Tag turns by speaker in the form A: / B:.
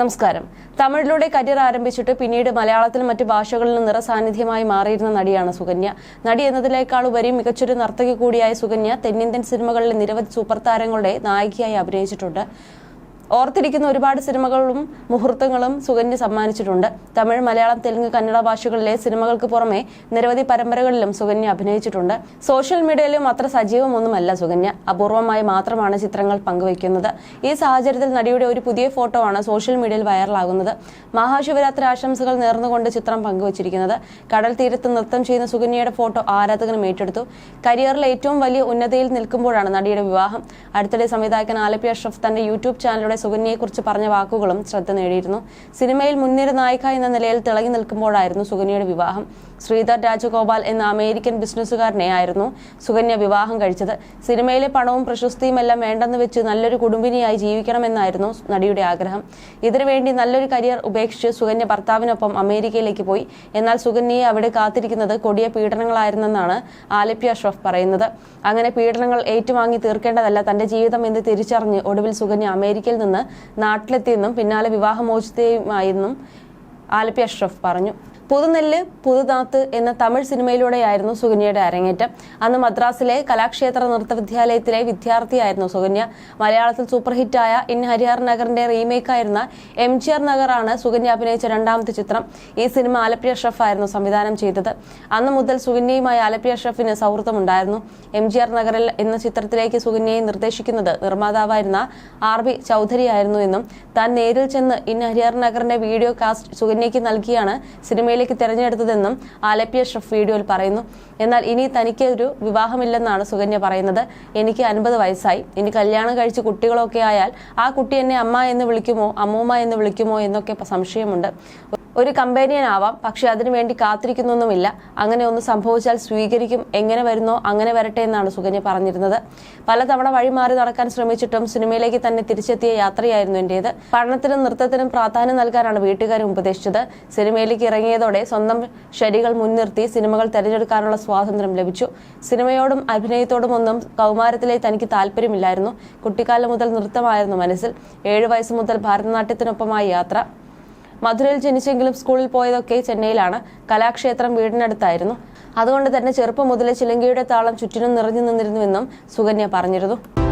A: നമസ്കാരം. തമിഴിലൂടെ കരിയർ ആരംഭിച്ചിട്ട് പിന്നീട് മലയാളത്തിലും മറ്റ് ഭാഷകളിലും നിറസാന്നിധ്യമായി മാറിയിരുന്ന നടിയാണ് സുകന്യ. നടി എന്നതിലേക്കാൾ ഉപരി മികച്ചൊരു നർത്തകി കൂടിയായ സുകന്യ തെന്നിന്ത്യൻ സിനിമകളിലെ നിരവധി സൂപ്പർ താരങ്ങളുടെ നായികയായി അഭിനയിച്ചിട്ടുണ്ട്. ഓർത്തിരിക്കുന്ന ഒരുപാട് സിനിമകളും മുഹൂർത്തങ്ങളും സുകന്യ സമ്മാനിച്ചിട്ടുണ്ട്. തമിഴ് മലയാളം തെലുങ്ക് കന്നഡ ഭാഷകളിലെ സിനിമകൾക്ക് പുറമെ നിരവധി പരമ്പരകളിലും സുകന്യ അഭിനയിച്ചിട്ടുണ്ട്. സോഷ്യൽ മീഡിയയിലും അത്ര സജീവമൊന്നുമല്ല സുകന്യ അപൂർവമായി മാത്രമാണ് ചിത്രങ്ങൾ പങ്കുവയ്ക്കുന്നത്. ഈ സാഹചര്യത്തിൽ നടിയുടെ ഒരു പുതിയ ഫോട്ടോ ആണ് സോഷ്യൽ മീഡിയയിൽ വൈറലാകുന്നത്. മഹാശിവരാത്രി ആശംസകൾ നേർന്നുകൊണ്ട് ചിത്രം പങ്കുവച്ചിരിക്കുന്നത്. കടൽ തീരത്ത് നൃത്തം ചെയ്യുന്ന സുകന്യയുടെ ഫോട്ടോ ആരാധകനും ഏറ്റെടുത്തു. കരിയറിലെ ഏറ്റവും വലിയ ഉന്നതിയിൽ നിൽക്കുമ്പോഴാണ് നടിയുടെ വിവാഹം. അടുത്തിടെ സംവിധായകൻ ആലപ്പി അഷ്റഫ് തന്റെ യൂട്യൂബ് ചാനലിലൂടെ സുകന്യയെക്കുറിച്ച് പറഞ്ഞ വാക്കുകളും ശ്രദ്ധ നേടിയിരുന്നു. സിനിമയിൽ മുൻനിര നായിക എന്ന നിലയിൽ തിളങ്ങി നിൽക്കുമ്പോഴായിരുന്നു സുകന്യയുടെ വിവാഹം. ശ്രീധർ രാജഗോപാൽ എന്ന അമേരിക്കൻ ബിസിനസ്സുകാരനെ ആയിരുന്നു സുകന്യ വിവാഹം കഴിച്ചത്. സിനിമയിലെ പണവും പ്രശസ്തിയും എല്ലാം വേണ്ടെന്ന് വെച്ച് നല്ലൊരു കുടുംബിനിയായി ജീവിക്കണമെന്നായിരുന്നു നടിയുടെ ആഗ്രഹം. ഇതിനുവേണ്ടി നല്ലൊരു കരിയർ ഉപേക്ഷിച്ച് സുകന്യ ഭർത്താവിനൊപ്പം അമേരിക്കയിലേക്ക് പോയി. എന്നാൽ സുകന്യയെ അവിടെ കാത്തിരിക്കുന്നത് കൊടിയ പീഡനങ്ങളായിരുന്നെന്നാണ് ആലപ്പി അഷ്റഫ് പറയുന്നത്. അങ്ങനെ പീഡനങ്ങൾ ഏറ്റുവാങ്ങി തീർക്കേണ്ടതല്ല തന്റെ ജീവിതം എന്ന് തിരിച്ചറിഞ്ഞ് ഒടുവിൽ സുകന്യ അമേരിക്കയിൽ നിന്ന് നാട്ടിലെത്തിയെന്നും പിന്നാലെ വിവാഹമോചിതയുമായെന്നും ആലപ്പി അഷ്റഫ് പറഞ്ഞു. പുതുനെല്ല് പുതുനാത്ത് എന്ന തമിഴ് സിനിമയിലൂടെയായിരുന്നു സുകന്യയുടെ അരങ്ങേറ്റം. അന്ന് മദ്രാസിലെ കലാക്ഷേത്ര നൃത്ത വിദ്യാലയത്തിലെ വിദ്യാർത്ഥിയായിരുന്നു സുകന്യ. മലയാളത്തിൽ സൂപ്പർ ഹിറ്റായ ഇൻ ഹരിഹർ നഗറിന്റെ റീമേക്കായിരുന്ന എം ജി ആർ നഗറാണ് സുകന്യ അഭിനയിച്ച രണ്ടാമത്തെ ചിത്രം. ഈ സിനിമ ആലപ്പി അഷ്റഫ് ആയിരുന്നു സംവിധാനം ചെയ്തത്. അന്ന് മുതൽ സുകന്യയുമായി ആലപ്പി അഷ്റഫിന് സൗഹൃദമുണ്ടായിരുന്നു. എം ജി ആർ നഗറിൽ എന്ന ചിത്രത്തിലേക്ക് സുകന്യയെ നിർദ്ദേശിക്കുന്നത് നിർമ്മാതാവായിരുന്ന ആർ ബി ചൗധരി ആയിരുന്നു എന്നും താൻ നേരിൽ ചെന്ന് ഇൻ ഹരിഹർ നഗറിന്റെ വീഡിയോ കാസ്റ്റ് സുകന്യയ്ക്ക് നൽകിയാണ് സിനിമയിലേക്ക് തിരഞ്ഞെടുത്തതെന്നും ആലപ്പിയ ഷെഫ് വീഡിയോയിൽ പറയുന്നു. എന്നാൽ ഇനി തനിക്ക് ഒരു വിവാഹമില്ലെന്നാണ് സുകന്യ പറയുന്നത്. എനിക്ക് അൻപത് വയസ്സായി. ഇനി കല്യാണം കഴിച്ച് കുട്ടികളൊക്കെ ആയാൽ ആ കുട്ടി എന്നെ അമ്മ എന്ന് വിളിക്കുമോ അമ്മൂമ്മ എന്ന് വിളിക്കുമോ എന്നൊക്കെ സംശയമുണ്ട്. ഒരു കമ്പാനിയൻ ആവാം പക്ഷെ അതിനുവേണ്ടി കാത്തിരിക്കുന്നൊന്നുമില്ല. അങ്ങനെ ഒന്ന് സംഭവിച്ചാൽ സ്വീകരിക്കും. എങ്ങനെ വരുന്നോ അങ്ങനെ വരട്ടെ എന്നാണ് സുകന്യ പറഞ്ഞിരുന്നത്. പലതവണ വഴിമാറി നടക്കാൻ ശ്രമിച്ചിട്ടും സിനിമയിലേക്ക് തന്നെ തിരിച്ചെത്തിയ യാത്രയായിരുന്നു എന്റേത്. പഠനത്തിനും നൃത്തത്തിനും പ്രാധാന്യം നൽകാനാണ് വീട്ടുകാരും ഉപദേശിച്ചത്. സിനിമയിലേക്ക് ഇറങ്ങിയതോടെ സ്വന്തം ശരികൾ മുൻനിർത്തി സിനിമകൾ തിരഞ്ഞെടുക്കാനുള്ള സ്വാതന്ത്ര്യം ലഭിച്ചു. സിനിമയോടും അഭിനയത്തോടും ഒന്നും കൗമാരത്തിലെ തനിക്ക് താല്പര്യമില്ലായിരുന്നു. കുട്ടിക്കാലം മുതൽ നൃത്തമായിരുന്നു മനസ്സിൽ. ഏഴു വയസ്സ് മുതൽ ഭരതനാട്യത്തിനൊപ്പമായി യാത്ര. മധുരയിൽ ജനിച്ചെങ്കിലും സ്കൂളിൽ പോയതൊക്കെ ചെന്നൈയിലാണ്. കലാക്ഷേത്രം വീടിനടുത്തായിരുന്നു. അതുകൊണ്ട് തന്നെ ചെറുപ്പം മുതലേ ചിലങ്കയുടെ താളം ചുറ്റിനും നിറഞ്ഞു നിന്നിരുന്നുവെന്നും സുകന്യ പറഞ്ഞിരുന്നു.